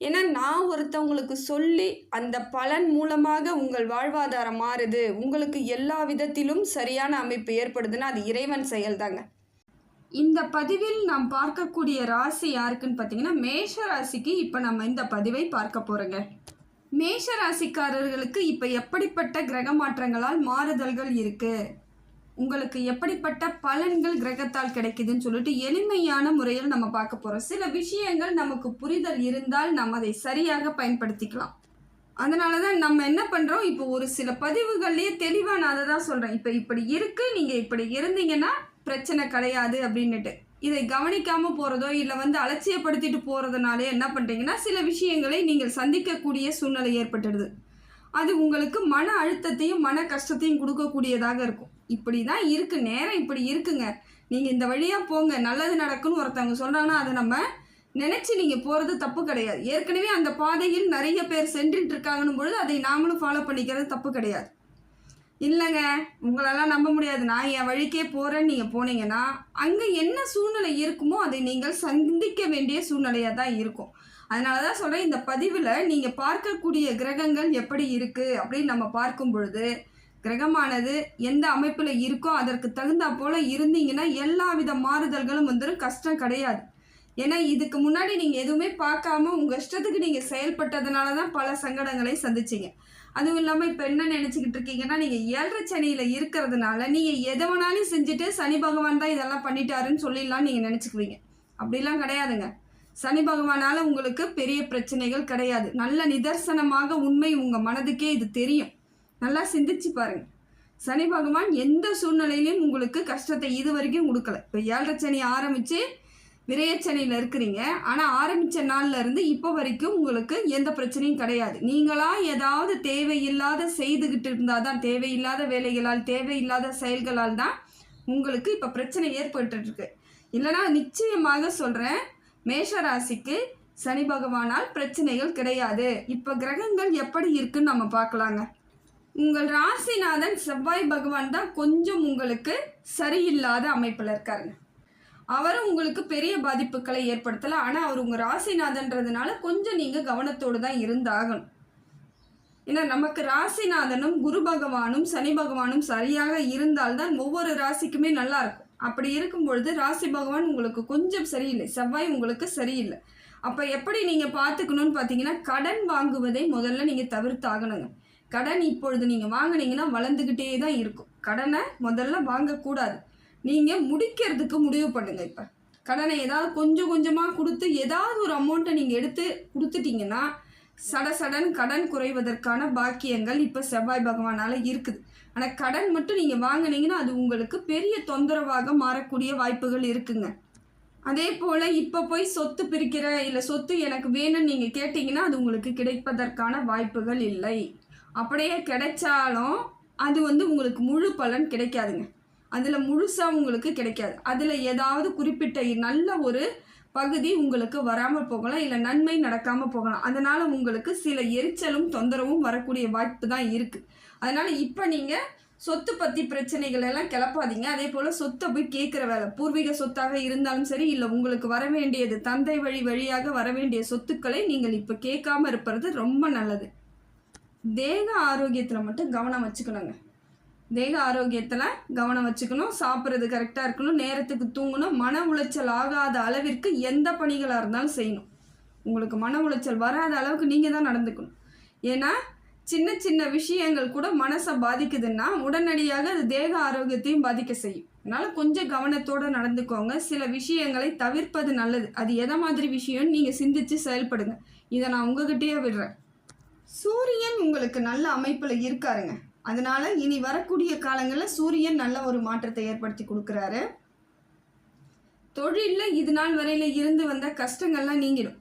ஏன்னா நான் ஒருத்தவங்களுக்கு சொல்லி அந்த பலன் மூலமாக உங்கள் வாழ்வாதாரம் மாறுது. உங்களுக்கு எல்லா விதத்திலும் சரியான அமைப்பு ஏற்படுதுன்னா அது இறைவன் செயல்தாங்க. இந்த பதிவில் நாம் பார்க்கக்கூடிய ராசி யாருக்குன்னு பார்த்தீங்கன்னா மேஷ ராசிக்கு இப்போ நம்ம இந்த பதிவை பார்க்க போகிறோங்க மேஷ ராசிக்காரர்களுக்கு இப்போ எப்படிப்பட்ட கிரக மாற்றங்களால் மாறுதல்கள் இருக்குது உங்களுக்கு எப்படிப்பட்ட பலன்கள் கிரகத்தால் கிடைக்குதுன்னு சொல்லிட்டு எளிமையான முறையில் நம்ம பார்க்க போகிறோம் சில விஷயங்கள் நமக்கு புரிதல் இருந்தால் நம்ம அதை சரியாக பயன்படுத்திக்கலாம். அதனால தான் நம்ம என்ன பண்ணுறோம் இப்போ ஒரு சில பதிவுகள்லேயே தெளிவாக நான் அதை தான் சொல்கிறேன் இப்போ இப்படி இருக்குது நீங்கள் இப்படி இருந்தீங்கன்னா பிரச்சனை கிடையாது அப்படின்னுட்டு. இதை கவனிக்காமல் போகிறதோ இல்லை வந்து அலட்சியப்படுத்திட்டு போகிறதுனாலே என்ன பண்ணுறீங்கன்னா சில விஷயங்களை நீங்கள் சந்திக்கக்கூடிய சூழ்நிலை ஏற்பட்டுடுது. அது உங்களுக்கு மன அழுத்தத்தையும் மன கஷ்டத்தையும் கொடுக்கக்கூடியதாக இருக்கும். இப்படி தான் இருக்குது நேரம் இப்படி இருக்குங்க. நீங்கள் இந்த வழியாக போங்க. நல்லது நடக்குன்னு ஒருத்தவங்க சொல்கிறாங்கன்னா அதை நம்ம நினச்சி நீங்கள் போகிறது தப்பு கிடையாது. ஏற்கனவே அந்த பாதையில் நிறைய பேர் சென்றுட்டு இருக்காங்கன்னும் பொழுது அதை நாமளும் ஃபாலோ பண்ணிக்கிறது தப்பு கிடையாது. இல்லைங்க. உங்களெல்லாம் நம்ப முடியாது. நான் என் வழிக்கே போகிறேன்னு நீங்கள் போனீங்கன்னா அங்கே என்ன சூழ்நிலை இருக்குமோ அதை நீங்கள் சந்திக்க வேண்டிய சூழ்நிலையாக தான் இருக்கும். அதனால தான் சொல்கிறேன் இந்த பதிவில் நீங்கள் பார்க்கக்கூடிய கிரகங்கள் எப்படி இருக்குது அப்படின்னு நம்ம பார்க்கும் பொழுது கிரகமானது எந்த அமைப்பில் இருக்கோ அதற்கு தகுந்தா போல் இருந்தீங்கன்னா எல்லா வித மாறுதல்களும் வந்துடும் கஷ்டம் கிடையாது. ஏன்னா இதுக்கு முன்னாடி நீங்கள் எதுவுமே பார்க்காம உங்கள் இஷ்டத்துக்கு நீங்கள் செயல்பட்டதுனால தான் பல சங்கடங்களை சந்திச்சிங்க. அதுவும் இல்லாமல் இப்போ என்ன நினச்சிக்கிட்டு இருக்கீங்கன்னா நீங்கள் ஏழரை சனியில் இருக்கிறதுனால நீங்கள் எதை வேணாலும் செஞ்சுட்டு சனி பகவான் தான் இதெல்லாம் பண்ணிட்டாருன்னு சொல்லிடலாம் நீங்கள் நினச்சிக்குவீங்க. அப்படிலாம் கிடையாதுங்க. சனி பகவானால் உங்களுக்கு பெரிய பிரச்சனைகள் கிடையாது. நல்ல நிதர்சனமாக உண்மை உங்கள் மனதுக்கே இது தெரியும். நல்லா சிந்திச்சு பாருங்க. சனி பகவான் எந்த சூழ்நிலையிலையும் உங்களுக்கு கஷ்டத்தை இது வரைக்கும் கொடுக்கல. இப்போ ஏழரை சனி ஆரம்பித்து விரையச்சனையில் இருக்கிறீங்க. ஆனால் ஆரம்பித்த நாளில் இருந்து இப்போ வரைக்கும் உங்களுக்கு எந்த பிரச்சனையும் கிடையாது. நீங்களா ஏதாவது தேவையில்லாத செய்துக்கிட்டு இருந்தால் தான் தேவையில்லாத வேலைகளால் தேவையில்லாத செயல்களால் தான் உங்களுக்கு இப்போ பிரச்சனை ஏற்பட்டுருக்கு. இல்லைனா நிச்சயமாக சொல்கிறேன் மேஷ ராசிக்கு சனி பகவானால் பிரச்சனைகள் கிடையாது. இப்போ கிரகங்கள் எப்படி இருக்குன்னு நம்ம பார்க்கலாங்க. உங்கள் ராசிநாதன் செவ்வாய் பகவான் தான் கொஞ்சம் உங்களுக்கு சரியில்லாத அமைப்பில் இருக்காருங்க. அவரும் உங்களுக்கு பெரிய பாதிப்புகளை ஏற்படுத்தலை. ஆனால் அவர் உங்கள் ராசிநாதன்றதுனால கொஞ்சம் நீங்கள் கவனத்தோடு தான் இருந்தாகணும். ஏன்னா நமக்கு ராசிநாதனும் குரு பகவானும் சனி பகவானும் சரியாக இருந்தால்தான் ஒவ்வொரு ராசிக்குமே நல்லா இருக்கும். அப்படி இருக்கும் பொழுது ராசி பகவான் உங்களுக்கு கொஞ்சம் சரியில்லை. செவ்வாய் உங்களுக்கு சரியில்லை. அப்போ எப்படி நீங்கள் பார்த்துக்கணும்னு பார்த்தீங்கன்னா கடன் வாங்குவதை முதல்ல நீங்கள் தவிர்த்தாகணுங்க. கடன் இப்பொழுது நீங்கள் வாங்கினீங்கன்னா வளர்ந்துக்கிட்டே தான் இருக்கும். கடனை முதல்ல வாங்கக்கூடாது. நீங்கள் முடிக்கிறதுக்கு முடிவு பண்ணுங்கள் இப்போ. கடனை ஏதாவது கொஞ்சம் கொஞ்சமாக கொடுத்து ஏதாவது ஒரு அமௌண்ட்டை நீங்கள் எடுத்து கொடுத்துட்டீங்கன்னா சட சடன் கடன் குறைவதற்கான பாக்கியங்கள் இப்போ செவ்வாய் பகவானால் இருக்குது. ஆனால் கடன் மட்டும் நீங்கள் வாங்கினீங்கன்னா அது உங்களுக்கு பெரிய தொந்தரவாக மாறக்கூடிய வாய்ப்புகள் இருக்குங்க. அதே போல் இப்போ போய் சொத்து பிரிக்கிற இல்லை சொத்து எனக்கு வேணும்னு நீங்கள் கேட்டிங்கன்னா அது உங்களுக்கு கிடைப்பதற்கான வாய்ப்புகள் இல்லை. அப்படியே கிடைச்சாலும் அது வந்து உங்களுக்கு முழு பலன் கிடைக்காதுங்க. அதில் முழுசாக உங்களுக்கு கிடைக்காது. அதில் ஏதாவது குறிப்பிட்ட நல்ல ஒரு பகுதி உங்களுக்கு வராமல் போகலாம் இல்லை நன்மை நடக்காமல் போகலாம். அதனால் உங்களுக்கு சில எரிச்சலும் தொந்தரவும் வரக்கூடிய வாய்ப்பு தான் இருக்குது அதனால் இப்போ நீங்கள் சொத்து பற்றி பிரச்சனைகள் எல்லாம் கிளப்பாதீங்க. அதே போல் சொத்தை போய் கேட்குற வேலை. பூர்வீக சொத்தாக இருந்தாலும் சரி இல்லை உங்களுக்கு வர வேண்டியது தந்தை வழி வழியாக வர வேண்டிய சொத்துக்களை நீங்கள் இப்போ கேட்காம இருப்பது ரொம்ப நல்லது. தேக ஆரோக்கியத்தில் மட்டும் கவனம் வச்சுக்கணுங்க. தேக ஆரோக்கியத்தில் கவனம் வச்சுக்கணும். சாப்பிட்றது கரெக்டாக இருக்கணும். நேரத்துக்கு தூங்கணும். மன உளைச்சல் ஆகாத அளவிற்கு எந்த பணிகளாக இருந்தாலும் செய்யணும். உங்களுக்கு மன உளைச்சல் வராத அளவுக்கு நீங்கள் தான் நடந்துக்கணும். ஏன்னா சின்ன சின்ன விஷயங்கள் கூட மனசை பாதிக்குதுன்னா உடனடியாக அது தேக ஆரோக்கியத்தையும் பாதிக்க செய்யும். அதனால் கொஞ்சம் கவனத்தோடு நடந்துக்கோங்க. சில விஷயங்களை தவிர்ப்பது நல்லது. அது எதை மாதிரி விஷயம்னு நீங்கள் சிந்திச்சு செயல்படுங்க. இதை நான் உங்ககிட்டயே விடுறேன். சூரியன் உங்களுக்கு நல்ல அமைப்பில் இருக்காருங்க. அதனால இனி வரக்கூடிய காலங்களில் சூரியன் நல்ல ஒரு மாற்றத்தை ஏற்படுத்தி கொடுக்குறாரு. தொழிலில் இது நாள் வரையில் இருந்து வந்த கஷ்டங்கள்லாம் நீங்கிடும்.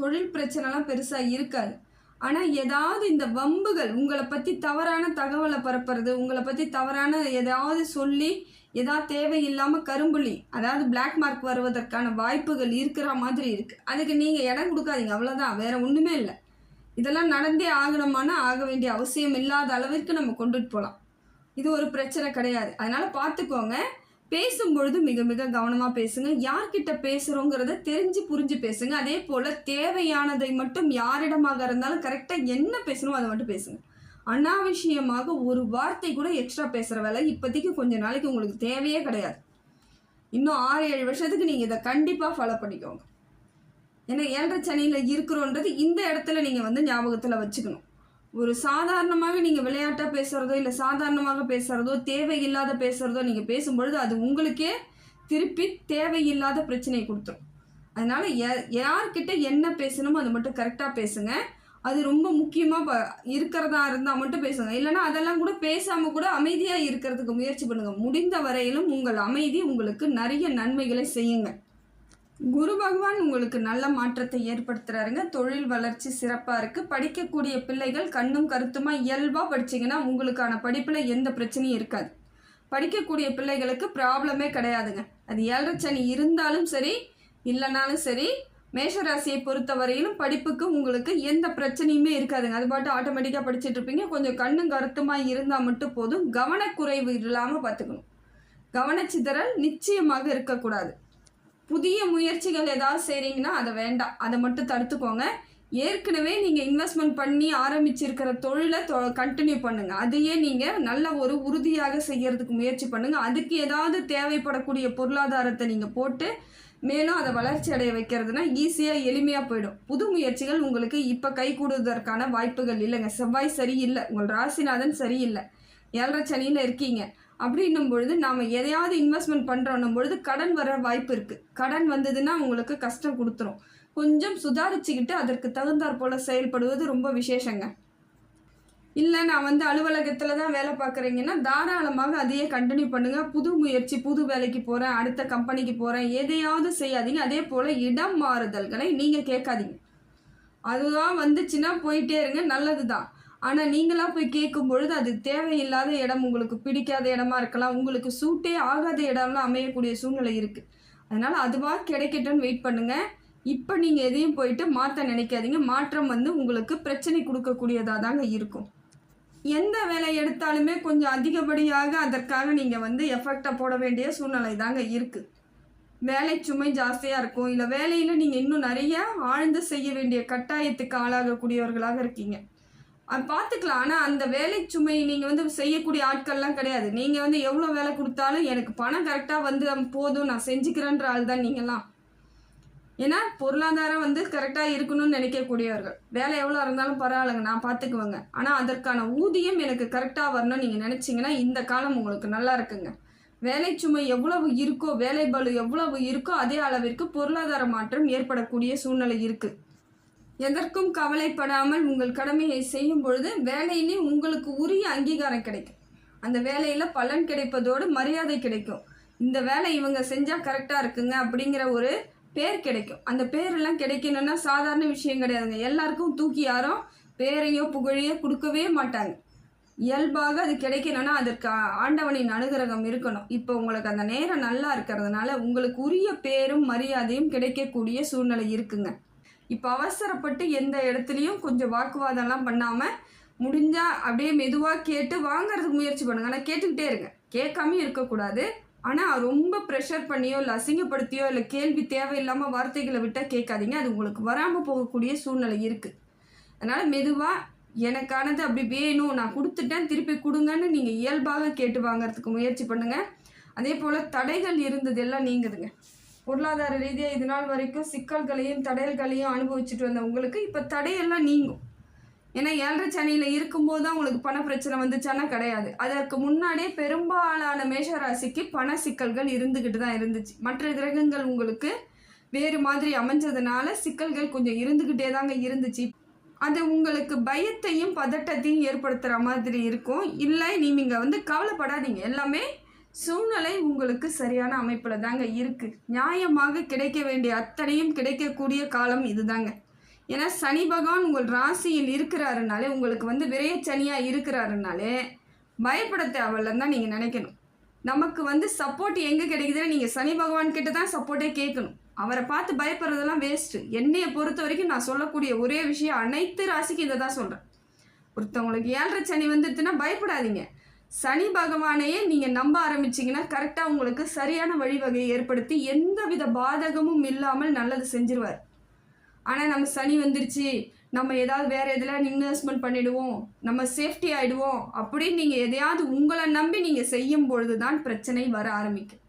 தொழில் பிரச்சனைலாம் பெருசாக இருக்காது. ஆனால் ஏதாவது இந்த வம்புகள் உங்களை பற்றி தவறான தகவலை பரப்புறது உங்களை பற்றி தவறான ஏதாவது சொல்லி ஏதாவது தேவையில்லாமல் கரும்புள்ளி அதாவது பிளாக் மார்க் வருவதற்கான வாய்ப்புகள் இருக்கிற மாதிரி இருக்குது அதுக்கு நீங்கள் இடம் கொடுக்காதீங்க அவ்வளோதான் வேறு ஒன்றுமே இல்லை. இதெல்லாம் நடந்தே ஆகணுமானா ஆக வேண்டிய அவசியம் இல்லாத அளவிற்கு நம்ம கொண்டுட்டு போகலாம் இது ஒரு பிரச்சனை கிடையாது. அதனால் பார்த்துக்கோங்க. பேசும்பொழுது மிக மிக கவனமாக பேசுங்க. யார்கிட்ட பேசுகிறோங்கிறத தெரிஞ்சு புரிஞ்சு பேசுங்க. அதே போல் தேவையானதை மட்டும் யாரிடமாக இருந்தாலும் கரெக்டாக என்ன பேசணுமோ அதை மட்டும் பேசுங்க. அனாவசியமாக ஒரு வார்த்தை கூட எக்ஸ்ட்ரா பேசுகிற வேலை இப்போதைக்கு கொஞ்ச நாளைக்கு உங்களுக்கு தேவையே கிடையாது. இன்னும் ஆறு ஏழு வருஷத்துக்கு நீங்கள் இதை கண்டிப்பாக ஃபாலோ பண்ணிக்கோங்க. ஏன்னா ஏழரை சனியில் இருக்கிறோன்றது இந்த இடத்துல நீங்கள் வந்து ஞாபகத்தில் வச்சுக்கணும். ஒரு சாதாரணமாக நீங்கள் விளையாட்டாக பேசுகிறதோ இல்லை சாதாரணமாக பேசுகிறதோ தேவையில்லாத பேசுகிறதோ நீங்கள் பேசும்பொழுது அது உங்களுக்கே திருப்பி தேவையில்லாத பிரச்சனையை கொடுத்துரும். அதனால் யார்கிட்ட என்ன பேசணுமோ அது மட்டும் கரெக்டாக பேசுங்க. அது ரொம்ப முக்கியமாக இருக்கிறதா இருந்தால் மட்டும் பேசுங்க. இல்லைனா அதெல்லாம் கூட பேசாமல் கூட அமைதியாக இருக்கிறதுக்கு முயற்சி பண்ணுங்கள் முடிந்த வரையிலும் உங்கள் அமைதி உங்களுக்கு நிறைய நன்மைகளை செய்யுங்க. குரு பகவான் உங்களுக்கு நல்ல மாற்றத்தை ஏற்படுத்துகிறாருங்க தொழில் வளர்ச்சி சிறப்பாக இருக்குது படிக்கக்கூடிய பிள்ளைகள் கண்ணும் கருத்துமாக இயல்பாக படிச்சிங்கன்னா உங்களுக்கான படிப்பில் எந்த பிரச்சனையும் இருக்காது. படிக்கக்கூடிய பிள்ளைகளுக்கு ப்ராப்ளமே கிடையாதுங்க. அது ஏழரை சனி இருந்தாலும் சரி இல்லைனாலும் சரி மேஷராசியை பொறுத்த வரையிலும் படிப்புக்கு உங்களுக்கு எந்த பிரச்சனையுமே இருக்காதுங்க. அது பாட்டு ஆட்டோமேட்டிக்காக படிச்சுட்டு இருப்பீங்க. கொஞ்சம் கண்ணும் கருத்துமாக இருந்தால் மட்டும் போதும். கவனக்குறைவு இல்லாமல் பார்த்துக்கணும். கவனச்சிதறல் நிச்சயமாக இருக்கக்கூடாது. புதிய முயற்சிகள் ஏதாவது செய்கிறீங்கன்னா அதை வேண்டாம். அதை மட்டும் தடுத்துக்கோங்க. ஏற்கனவே நீங்கள் இன்வெஸ்ட்மெண்ட் பண்ணி ஆரம்பிச்சிருக்கிற தொழிலை தொ கண்டினியூ பண்ணுங்கள் அதையே நீங்கள் நல்ல ஒரு உறுதியாக செய்கிறதுக்கு முயற்சி பண்ணுங்கள் அதுக்கு ஏதாவது தேவைப்படக்கூடிய பொருளாதாரத்தை நீங்கள் போட்டு மேலும் அதை வளர்ச்சி அடைய வைக்கிறதுனா ஈஸியாக எளிமையாக போயிடும். புது முயற்சிகள் உங்களுக்கு இப்போ கை கூடுவதற்கான வாய்ப்புகள் இல்லைங்க. செவ்வாய் சரியில்லை. உங்கள் ராசிநாதன் சரியில்லை. ஏழரை சனியில் இருக்கீங்க. அப்படின்னும் பொழுது நாம் எதையாவது இன்வெஸ்ட்மெண்ட் பண்ணுறோன்னும் பொழுது கடன் வர வாய்ப்பு இருக்குது கடன் வந்ததுன்னா உங்களுக்கு கஷ்டம் கொடுத்துரும். கொஞ்சம் சுதாரிச்சுக்கிட்டு அதற்கு தகுந்தாற் போல் செயல்படுவது ரொம்ப விசேஷங்க. இல்லை நான் வந்து அலுவலகத்தில் தான் வேலை பார்க்குறீங்கன்னா தாராளமாக அதையே கண்டினியூ பண்ணுங்கள் புது முயற்சி புது வேலைக்கு போகிறேன் அடுத்த கம்பெனிக்கு போகிறேன் எதையாவது செய்யாதீங்க. அதே போல் இடம் மாறுதல்களை நீங்கள் கேட்காதீங்க. அதுதான் வந்துச்சுன்னா போயிட்டே இருங்க. நல்லது தான் ஆனால் நீங்களாக போய் கேட்கும் பொழுது அது தேவையில்லாத இடம் உங்களுக்கு பிடிக்காத இடமா இருக்கலாம். உங்களுக்கு சூட்டே ஆகாத இடம்லாம் அமையக்கூடிய சூழ்நிலை இருக்குது அதனால் அதுவாக கிடைக்கட்டும்னு வெயிட் பண்ணுங்கள் இப்போ நீங்கள் எதையும் போயிட்டு மாற்ற நினைக்காதீங்க. மாற்றம் வந்து உங்களுக்கு பிரச்சனை கொடுக்கக்கூடியதாக தாங்க இருக்கும். எந்த வேலை எடுத்தாலுமே கொஞ்சம் அதிகப்படியாக அதற்காக நீங்கள் வந்து எஃபெக்டாக போட வேண்டிய சூழ்நிலை தாங்க இருக்குது வேலை சுமை ஜாஸ்தியாக இருக்கும். இல்லை வேலையில் நீங்கள் இன்னும் நிறைய ஆழ்ந்து செய்ய வேண்டிய கட்டாயத்துக்கு ஆளாகக்கூடியவர்களாக இருக்கீங்க. அது பார்த்துக்கலாம். ஆனால் அந்த வேலை சுமை நீங்கள் வந்து செய்யக்கூடிய ஆட்கள்லாம் கிடையாது. நீங்கள் வந்து எவ்வளோ வேலை கொடுத்தாலும் எனக்கு பணம் கரெக்டாக வந்து போதும் நான் செஞ்சுக்கிறேன்ற ஆள் தான் நீங்கள்லாம். ஏன்னா பொருளாதாரம் வந்து கரெக்டாக இருக்கணும்னு நினைக்கக்கூடியவர்கள். வேலை எவ்வளோ இருந்தாலும் பரவாயில்லைங்க நான் பார்த்துக்குவேங்க. ஆனால் அதற்கான ஊதியம் எனக்கு கரெக்டாக வரணும்னு நீங்கள் நினச்சிங்கன்னா இந்த காலம் உங்களுக்கு நல்லா இருக்குங்க. வேலை சுமை எவ்வளவு இருக்கோ வேலை பலு எவ்வளவு இருக்கோ அதே அளவிற்கு பொருளாதார மாற்றம் ஏற்படக்கூடிய சூழ்நிலை இருக்குது எதற்கும் கவலைப்படாமல் உங்கள் கடமையை செய்யும் பொழுது வேலையிலே உங்களுக்கு உரிய அங்கீகாரம் கிடைக்கும். அந்த வேலையில் பலன் கிடைப்பதோடு மரியாதை கிடைக்கும். இந்த வேலை இவங்க செஞ்சால் கரெக்டாக இருக்குங்க அப்படிங்கிற ஒரு பேர் கிடைக்கும். அந்த பேரெல்லாம் கிடைக்கணும்னா சாதாரண விஷயம் கிடையாதுங்க. எல்லாருக்கும் தூக்கி யாரும் பேரையோ புகழையோ கொடுக்கவே மாட்டாங்க. இயல்பாக அது கிடைக்கணும்னா அதற்கு ஆண்டவனின் அனுகிரகம் இருக்கணும். இப்போ உங்களுக்கு அந்த நேரம் நல்லா இருக்கிறதுனால உங்களுக்கு உரிய பேரும் மரியாதையும் கிடைக்கக்கூடிய சூழ்நிலை இருக்குங்க. இப்போ அவசரப்பட்டு எந்த இடத்துலையும் கொஞ்சம் வாக்குவாதம்லாம் பண்ணாமல் முடிஞ்சால் அப்படியே மெதுவாக கேட்டு வாங்குறதுக்கு முயற்சி பண்ணுங்கள் ஆனால் கேட்டுக்கிட்டே இருங்க. கேட்காம இருக்கக்கூடாது. ஆனால் ரொம்ப ப்ரெஷர் பண்ணியோ இல்லை அசிங்கப்படுத்தியோ இல்லை கேள்வி தேவையில்லாமல் வார்த்தைகளை விட்டால் கேட்காதீங்க. அது உங்களுக்கு வராமல் போகக்கூடிய சூழ்நிலை இருக்குது அதனால் மெதுவாக எனக்கானது அப்படி வேணும் நான் கொடுத்துட்டேன் திருப்பி கொடுங்கன்னு நீங்கள் இயல்பாக கேட்டு வாங்கிறதுக்கு முயற்சி பண்ணுங்கள் அதே போல் தடைகள் இருந்ததெல்லாம் நீங்குதுங்க. பொருளாதார ரீதியாக இது நாள் வரைக்கும் சிக்கல்களையும் தடையல்களையும் அனுபவிச்சுட்டு வந்த உங்களுக்கு இப்போ தடையெல்லாம் நீங்கும். ஏன்னா ஏழரை சனியில் இருக்கும்போது தான் உங்களுக்கு பண பிரச்சனை வந்துச்சானா கிடையாது. அதற்கு முன்னாடியே பெரும்பாலான மேஷராசிக்கு பண சிக்கல்கள் இருந்துக்கிட்டு தான் இருந்துச்சு. மற்ற கிரகங்கள் உங்களுக்கு வேறு மாதிரி அமைஞ்சதுனால சிக்கல்கள் கொஞ்சம் இருந்துக்கிட்டே தாங்க இருந்துச்சு. அது உங்களுக்கு பயத்தையும் பதட்டத்தையும் ஏற்படுத்துகிற மாதிரி இருக்கும். இல்லை நீங்கள் வந்து கவலைப்படாதீங்க. எல்லாமே சூழ்நிலை உங்களுக்கு சரியான அமைப்பில் தாங்க இருக்குது நியாயமாக கிடைக்க வேண்டிய அத்தனையும் கிடைக்கக்கூடிய காலம் இதுதாங்க. ஏன்னா சனி பகவான் உங்கள் ராசியில் இருக்கிறாருனாலே உங்களுக்கு வந்து விரயச்சனியாக இருக்கிறாருனாலே பயப்பட தேவையில்லன்னு தான் நீங்கள் நினைக்கணும். நமக்கு வந்து சப்போர்ட் எங்கே கிடைக்குதுன்னு நீங்கள் சனி பகவான் கிட்ட தான் சப்போர்ட்டே கேட்கணும். அவரை பார்த்து பயப்படுறதெல்லாம் வேஸ்ட்டு என்னையை பொறுத்த வரைக்கும் நான் சொல்லக்கூடிய ஒரே விஷயம் அனைத்து ராசிக்கும் இதை தான் சொல்கிறேன் ஒருத்தவங்களுக்கு ஏழரை சனி வந்துடுதுன்னா பயப்படாதீங்க. சனி பகவானையே நீங்கள் நம்ப ஆரம்பிச்சிங்கன்னா கரெக்டாக உங்களுக்கு சரியான வழிவகையை ஏற்படுத்தி எந்தவித பாதகமும் இல்லாமல் நல்லது செஞ்சிருவார். ஆனால் நம்ம சனி வந்துருச்சு நம்ம ஏதாவது வேறு எதில் இன்வெஸ்ட்மெண்ட் பண்ணிவிடுவோம் நம்ம சேஃப்டி ஆகிடுவோம் அப்படின்னு நீங்கள் எதையாவது உங்களை நம்பி நீங்கள் செய்யும் பொழுது தான் பிரச்சனை வர ஆரம்பிக்கும்.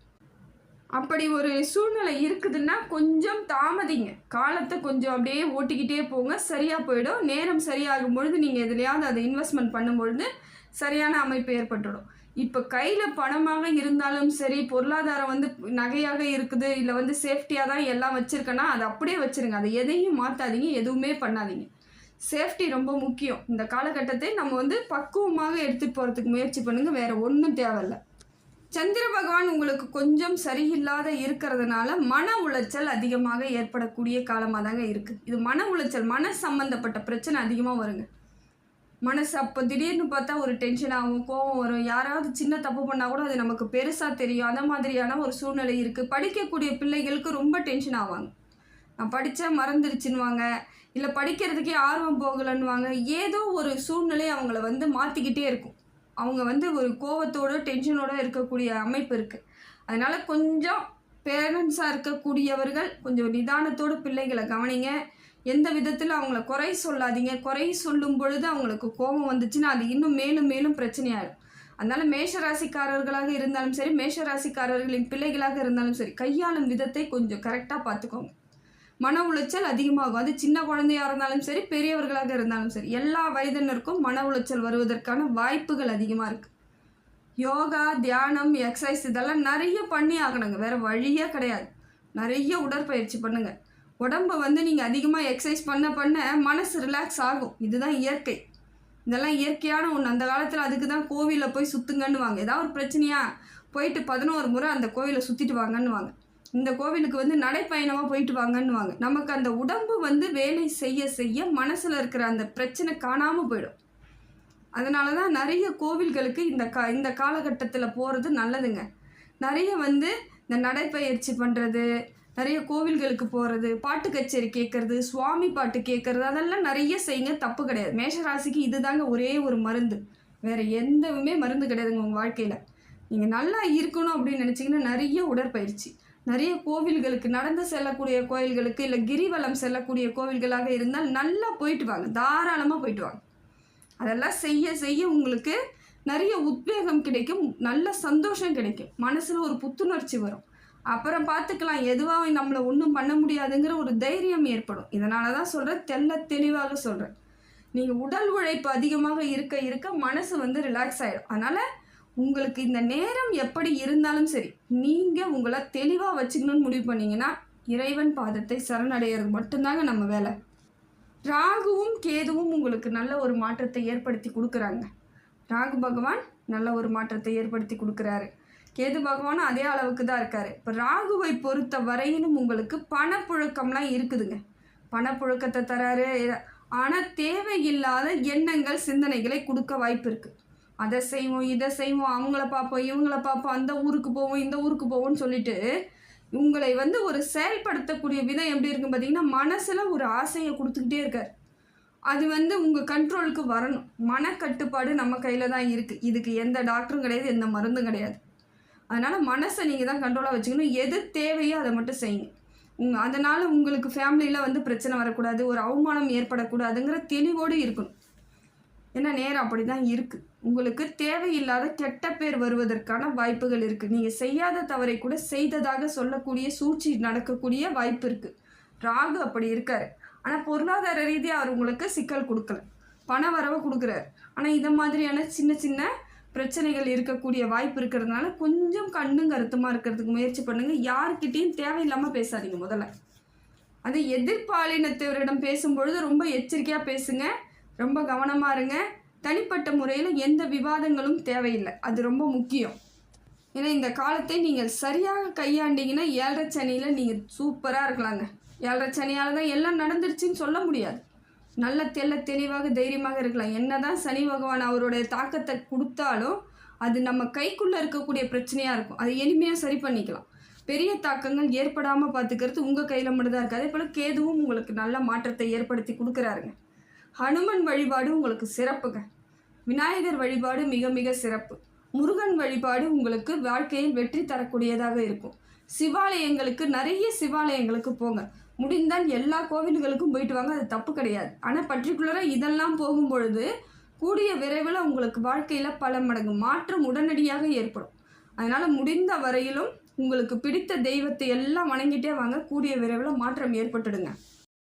அப்படி ஒரு சூழ்நிலை இருக்குதுன்னா கொஞ்சம் தாமதிங்க. காலத்தை கொஞ்சம் அப்படியே ஓட்டிக்கிட்டே போங்க சரியாக போயிடும். நேரம் சரியாகும் பொழுது நீங்கள் எதுலையாவது அதை இன்வெஸ்ட்மெண்ட் பண்ணும்பொழுது சரியான அமைப்பு ஏற்பட்டுடும். இப்போ கையில் பணமாக இருந்தாலும் சரி பொருளாதாரம் வந்து நகையாக இருக்குது இல்லை வந்து சேஃப்டியாக தான் எல்லாம் வச்சுருக்கேன்னா அதை அப்படியே வச்சுருங்க. அதை எதையும் மாற்றாதீங்க எதுவுமே பண்ணாதீங்க. சேஃப்டி ரொம்ப முக்கியம். இந்த காலகட்டத்தை நம்ம வந்து பக்குவமாக எடுத்துகிட்டு போகிறதுக்கு முயற்சி பண்ணுங்கள் வேறு ஒன்றும் தேவையில்லை. சந்திர பகவான் உங்களுக்கு கொஞ்சம் சரியில்லாத இருக்கிறதுனால மன உளைச்சல் அதிகமாக ஏற்படக்கூடிய காலமாக தாங்க இருக்குது இது மன உளைச்சல் மன சம்பந்தப்பட்ட பிரச்சனை அதிகமாக வருங்க. மனசு அப்போ திடீர்னு பார்த்தா ஒரு டென்ஷன் ஆகும் கோவம் வரும். யாராவது சின்ன தப்பு பண்ணால் கூட அது நமக்கு பெருசாக தெரியும். அந்த மாதிரியான ஒரு சூழ்நிலை இருக்குது படிக்கக்கூடிய பிள்ளைகளுக்கு ரொம்ப டென்ஷன் ஆவாங்க. நான் படித்தா மறந்துருச்சுன்னுவாங்க. இல்லை படிக்கிறதுக்கே ஆர்வம் போகலைன்னுவாங்க. ஏதோ ஒரு சூழ்நிலை அவங்கள வந்து மாற்றிக்கிட்டே இருக்கும். அவங்க வந்து ஒரு கோவத்தோட டென்ஷனோட இருக்கக்கூடிய அமைப்பு இருக்குது அதனால் கொஞ்சம் பேரண்ட்ஸாக இருக்கக்கூடியவர்கள் கொஞ்சம் நிதானத்தோடு பிள்ளைகளை கவனிங்க. எந்த விதத்தில் அவங்கள குறை சொல்லாதீங்க குறை சொல்லும் பொழுது அவங்களுக்கு கோபம் வந்துச்சுன்னா அது இன்னும் மேலும் மேலும் பிரச்சனையாயிடும் அதனால் மேஷராசிக்காரர்களாக இருந்தாலும் சரி மேஷராசிக்காரர்களின் பிள்ளைகளாக இருந்தாலும் சரி கையாளும் விதத்தை கொஞ்சம் கரெக்டாக பார்த்துக்கோங்க. மன உளைச்சல் அதிகமாகும். அது சின்ன குழந்தையாக இருந்தாலும் சரி பெரியவர்களாக இருந்தாலும் சரி எல்லா வயதினருக்கும் மன உளைச்சல் வருவதற்கான வாய்ப்புகள் அதிகமாக இருக்குது யோகா தியானம் எக்ஸசைஸ் இதெல்லாம் நிறைய பண்ணி ஆகணுங்க. வேறு வழியே கிடையாது. நிறைய உடற்பயிற்சி பண்ணுங்கள் உடம்பை வந்து நீங்கள் அதிகமாக எக்ஸசைஸ் பண்ண பண்ண மனசு ரிலாக்ஸ் ஆகும். இதுதான் இயற்கை. இதெல்லாம் இயற்கையான ஒன்று அந்த காலத்தில் அதுக்கு தான் கோவிலில் போய் சுற்றுங்கன்னு வாங்க ஏதாவது ஒரு பிரச்சனையாக போயிட்டு பதினோரு முறை அந்த கோவிலை சுற்றிட்டு வாங்கன்னு வாங்க இந்த கோவிலுக்கு வந்து நடைப்பயணமாக போயிட்டு வாங்கன்னு வாங்க நமக்கு அந்த உடம்பு வந்து வேலை செய்ய செய்ய மனசில் இருக்கிற அந்த பிரச்சனை காணாமல் போயிடும். அதனால தான் நிறைய கோவில்களுக்கு இந்த கா இந்த காலகட்டத்தில் போகிறது நல்லதுங்க. நிறைய வந்து இந்த நடைப்பயிற்சி பண்ணுறது நிறைய கோவில்களுக்கு போகிறது பாட்டு கச்சேரி கேட்குறது சுவாமி பாட்டு கேட்குறது அதெல்லாம் நிறைய செய்யுங்க தப்பு கிடையாது. மேஷராசிக்கு இதுதாங்க ஒரே ஒரு மருந்து. வேறு எந்தவுமே மருந்து கிடையாதுங்க உங்கள் வாழ்க்கையில். நீங்கள் நல்லா இருக்கணும் அப்படின்னு நினச்சிங்கன்னா நிறைய உடற்பயிற்சி. நிறைய கோவில்களுக்கு நடந்து செல்லக்கூடிய கோவில்களுக்கு இல்லை கிரிவலம் செல்லக்கூடிய கோவில்களாக இருந்தால் நல்லா போயிட்டு வாங்க. தாராளமாக போயிட்டு வாங்க. அதெல்லாம் செய்ய செய்ய உங்களுக்கு நிறைய உத்வேகம் கிடைக்கும் நல்ல சந்தோஷம் கிடைக்கும். மனசில் ஒரு புத்துணர்ச்சி வரும். அப்புறம் பார்த்துக்கலாம் எதுவாக நம்மளை ஒன்றும் பண்ண முடியாதுங்கிற ஒரு தைரியம் ஏற்படும். இதனால தான் சொல்கிறேன் தெல்ல தெளிவாக சொல்கிறேன் நீங்கள் உடல் உழைப்பு அதிகமாக இருக்க இருக்க மனசு வந்து ரிலாக்ஸ் ஆகிடும் அதனால் உங்களுக்கு இந்த நேரம் எப்படி இருந்தாலும் சரி நீங்கள் உங்களை தெளிவாக வச்சுக்கணும்னு முடிவு பண்ணிங்கன்னா இறைவன் பாதத்தை சரணடைகிறது மட்டும்தாங்க நம்ம வேலை. ராகுவும் கேதுவும் உங்களுக்கு நல்ல ஒரு மாற்றத்தை ஏற்படுத்தி கொடுக்குறாங்க. ராகு பகவான் நல்ல ஒரு மாற்றத்தை ஏற்படுத்தி கொடுக்குறாரு. கேது பகவானும் அதே அளவுக்கு தான் இருக்காரு. இப்போ ராகுவை பொறுத்த வரையிலும் உங்களுக்கு பணப்புழக்கம்லாம் இருக்குதுங்க. பணப்புழக்கத்தை தராரு. ஆனால் தேவையில்லாத எண்ணங்கள் சிந்தனைகளை கொடுக்க வாய்ப்பு இருக்குது அதை செய்வோம் இதை செய்வோம் அவங்கள பார்ப்போம் இவங்கள பார்ப்போம் அந்த ஊருக்கு போவோம் இந்த ஊருக்கு போவோம்னு சொல்லிட்டு உங்களை வந்து ஒரு செயல்படுத்தக்கூடிய விதம் எப்படி இருக்கும் பார்த்தீங்கன்னா மனசில் ஒரு ஆசையை கொடுத்துக்கிட்டே இருக்கார். அது வந்து உங்கள் கண்ட்ரோலுக்கு வரணும். மனக்கட்டுப்பாடு நம்ம கையில் தான் இருக்குது இதுக்கு எந்த டாக்டரும் கிடையாது எந்த மருந்தும் கிடையாது. அதனால் மனசை நீங்கள் தான் கண்ட்ரோலாக வச்சுக்கணும். எது தேவையோ அதை மட்டும் செய்யுங்க. உங்க அதனால் உங்களுக்கு ஃபேமிலியில் வந்து பிரச்சனை வரக்கூடாது. ஒரு அவமானம் ஏற்படக்கூடாதுங்கிற தெளிவோடு இருக்கணும். ஏன்னா நேரம் அப்படி தான் இருக்குது உங்களுக்கு தேவையில்லாத கெட்ட பேர் வருவதற்கான வாய்ப்புகள் இருக்குது நீங்கள் செய்யாத தவறை கூட செய்ததாக சொல்லக்கூடிய சூழ்ச்சி நடக்கக்கூடிய வாய்ப்பு இருக்குது ராகு அப்படி இருக்கார். ஆனால் பொருளாதார ரீதியாக அவர் உங்களுக்கு சிக்கல் கொடுக்கல. பண வரவை கொடுக்குறாரு. ஆனால் இதை மாதிரியான சின்ன சின்ன பிரச்சனைகள் இருக்கக்கூடிய வாய்ப்பு இருக்கிறதுனால கொஞ்சம் கண்ணும் கருத்துமாக இருக்கிறதுக்கு முயற்சி பண்ணுங்கள் யார்கிட்டயும் தேவையில்லாமல் பேசாதீங்க முதல்ல. அது எதிர்பாலினத்தவரிடம் பேசும்பொழுது ரொம்ப எச்சரிக்கையாக பேசுங்க. ரொம்ப கவனமாக இருங்க. தனிப்பட்ட முறையில் எந்த விவாதங்களும் தேவையில்லை. அது ரொம்ப முக்கியம். ஏன்னா இந்த காலத்தை நீங்கள் சரியாக கையாண்டிங்கன்னா ஏழரை சனியில் நீங்கள் சூப்பராக இருக்கலாங்க. ஏழரை சனியால் தான் எல்லாம் நடந்துருச்சுன்னு சொல்ல முடியாது. நல்ல தெள்ள தெளிவாக தைரியமாக இருக்கலாம். என்னதான் சனி பகவான் அவருடைய தாக்கத்தை கொடுத்தாலும் அது நம்ம கைக்குள்ளே இருக்கக்கூடிய பிரச்சனையாக இருக்கும். அதை எளிமையாக சரி பண்ணிக்கலாம். பெரிய தாக்கங்கள் ஏற்படாமல் பார்த்துக்கிறது உங்கள் கையில் மட்டும்தான் இருக்குது அதே போல் கேதுவும் உங்களுக்கு நல்ல மாற்றத்தை ஏற்படுத்தி கொடுக்குறாருங்க. ஹனுமன் வழிபாடு உங்களுக்கு சிறப்புங்க. விநாயகர் வழிபாடு மிக மிக சிறப்பு. முருகன் வழிபாடு உங்களுக்கு வாழ்க்கையில் வெற்றி தரக்கூடியதாக இருக்கும். சிவாலயங்களுக்கு நிறைய சிவாலயங்களுக்கு போங்க. முடிந்தால் எல்லா கோவில்களுக்கும் போயிட்டு வாங்க அது தப்பு கிடையாது. ஆனால் பர்டிகுலராக இதெல்லாம் போகும்பொழுது கூடிய விரைவில் உங்களுக்கு வாழ்க்கையில் பல மடங்கு மாற்றம் உடனடியாக ஏற்படும். அதனால் முடிந்த வரையிலும் உங்களுக்கு பிடித்த தெய்வத்தை எல்லாம் வணங்கிட்டே வாங்க கூடிய விரைவில் மாற்றம் ஏற்பட்டுடுங்க.